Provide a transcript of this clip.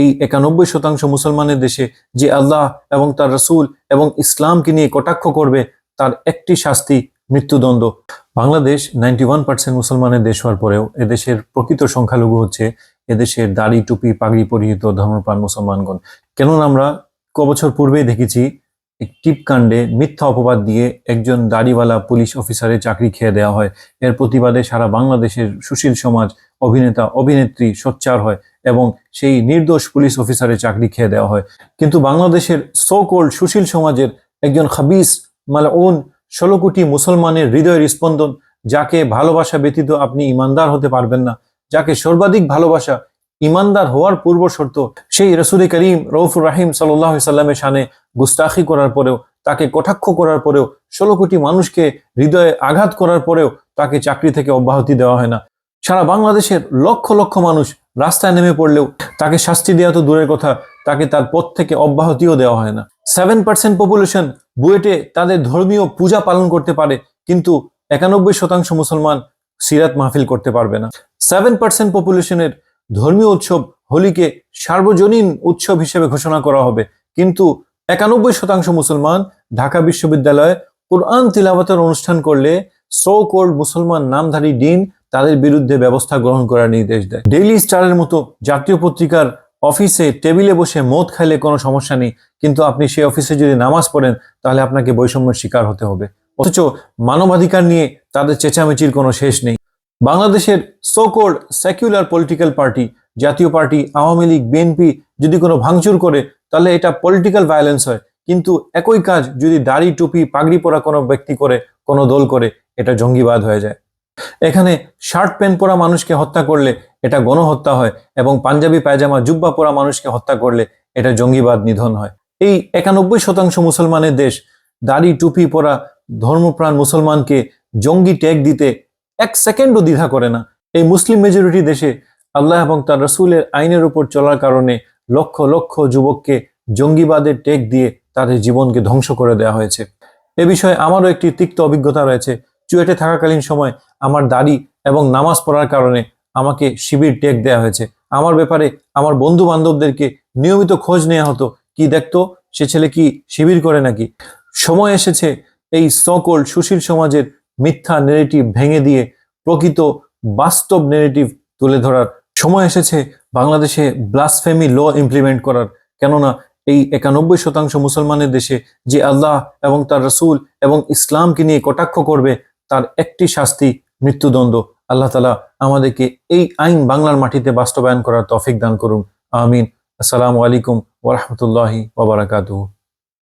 এই একানব্বই শতাংশ মুসলমানের দেশে যে আল্লাহ এবং তার রসুল এবং ইসলামকে নিয়ে কটাক্ষ করবে, তার একটি শাস্তি মৃত্যুদণ্ড। বাংলাদেশ নাইনটি ওয়ান পার্সেন্ট মুসলমানের দেশ হওয়ার পরেও এদেশের প্রকৃত সংখ্যালঘু হচ্ছে এদেশের দাড়ি, টুপি, পাগড়ি পরিহিত ধর্মপ্রাণ মুসলমানগণ। কেননা আমরা কবছর পূর্বেই দেখেছি টিপ কাণ্ডে মিথ্যা অপবাদ দিয়ে একজন দাড়িওয়ালা পুলিশ অফিসারের চাকরি খেয়ে দেওয়া হয়। এর প্রতিবাদে সারা বাংলাদেশের সুশীল সমাজ, অভিনেতা, অভিনেত্রী সোচ্চার হয়। এবং সেই নির্দোষ পুলিশ অফিসারের চাকরি খেয়ে দেওয়া হয়। কিন্তু বাংলাদেশের সো কোল্ড সুশীল সমাজের একজন খাবিস মালউন ষোলো কোটি মুসলমানের হৃদয়ের স্পন্দন, যাকে ভালোবাসা ব্যতীত আপনি ইমানদার হতে পারবেন না, যাকে সর্বাধিক ভালোবাসা ইমানদার হওয়ার পূর্ব শর্ত, সেই রসুল করিম রৌফুর রাহিম সাল্লাহ সাল্লামের সানে গুস্তাখি করার পরেও, তাকে কটাক্ষ করার পরেও, ষোলো কোটি মানুষকে হৃদয়ে আঘাত করার পরেও তাকে চাকরি থেকে অব্যাহতি দেওয়া হয় না। সারা বাংলাদেশের লক্ষ লক্ষ মানুষ রাস্তায় নেমে পড়লেও তাকে শাস্তি দেওয়া তো দূরের কথা, তাকে তার পথ থেকে অব্যাহতিও দেওয়া হয় না। সেভেন পার্সেন্ট পপুলেশন বুয়েটে তাদের ধর্মীয় পূজা পালন করতে পারে, কিন্তু একানব্বই শতাংশ মুসলমান সিরাত মাহফিল করতে পারবে না। সেভেন পার্সেন্ট পপুলেশনের ধর্মীয় উৎসব হোলিকে সার্বজনীন উৎসব হিসেবে ঘোষণা করা হবে, কিন্তু একানব্বই শতাংশ মুসলমান ঢাকা বিশ্ববিদ্যালয়ে কোরআন তিলাবাতের অনুষ্ঠান করলে সো কোল্ড মুসলমান নামধারী ডিন তাদের বিরুদ্ধে ব্যবস্থা গ্রহণ করার নির্দেশ দেয়। ডেইলি স্টারের মতো জাতীয় পত্রিকার অফিসে টেবিলে বসে মদ খাইলে কোনো সমস্যা নেই, কিন্তু আপনি সেই অফিসে যদি নামাজ পড়েন, তাহলে আপনাকে বৈষম্যের শিকার হতে হবে। অথচ মানবাধিকার নিয়ে তাদের চেঁচামেচির কোনো শেষ নেই। বাংলাদেশের so called secular political party Jatiya party, Awami League BNP যদি কোনো ভাঙচুর করে, তাহলে এটা পলিটিক্যাল ভায়োলেন্স হয়। কিন্তু একই কাজ যদি দাড়ি, টুপি, পাগড়ি পরা কোনো ব্যক্তি করে, কোনো দল করে, এটা জঙ্গিবাদ হয়ে যায়। এখানে শার্ট প্যান্ট পরা মানুষকে হত্যা করলে এটা গণহত্যা হয় এবং পাঞ্জাবি পায়জামা, জুব্বা পরা মানুষকে হত্যা করলে এটা জঙ্গিবাদ নিধন হয়। এই একানব্বই শতাংশ মুসলমানের দেশ দাড়ি, টুপি পরা ধর্মপ্রাণ মুসলমানকে জঙ্গি ট্যাগ দিতে এক সেকেন্ডও দ্বিধা করে না। এই মুসলিম মেজরিটি দেশে আল্লাহ এবং তার রসুলের আইনের উপর চলার কারণে লক্ষ লক্ষ যুবককে জঙ্গিবাদের টেক দিয়ে তাদের জীবনকে ধ্বংস করে দেওয়া হয়েছে। এ বিষয়ে আমারও একটি তিক্ত অভিজ্ঞতা রয়েছে। চুয়েটে থাকাকালীন সময় আমার দাড়ি এবং নামাজ পড়ার কারণে আমাকে শিবির টেক দেওয়া হয়েছে। আমার ব্যাপারে আমার বন্ধু বান্ধবদেরকে নিয়মিত খোঁজ নেওয়া হতো। কি দেখতো? সে ছেলে কি শিবির করে নাকি? সময় এসেছে এই সকল সুশীল সমাজের মিথ্যা নেগেটিভ ভেঙে দিয়ে প্রকৃত বাস্তব নেগেটিভ তুলে ধরার। সময় এসেছে বাংলাদেশে ব্লাসফেমি ল ইমপ্লিমেন্ট করার। কেননা এই একানব্বই শতাংশ মুসলমানের দেশে যে আল্লাহ এবং তার রসুল এবং ইসলামকে নিয়ে কটাক্ষ করবে তার একটি শাস্তি, মৃত্যুদণ্ড আল্লাহ তালা আমাদেরকে এই আইন বাংলার মাটিতে বাস্তবায়ন করার তফিক দান করুন। আমিন। আসসালামু আলাইকুম ওরহমতুল্লাহি ওবরাকাতুহ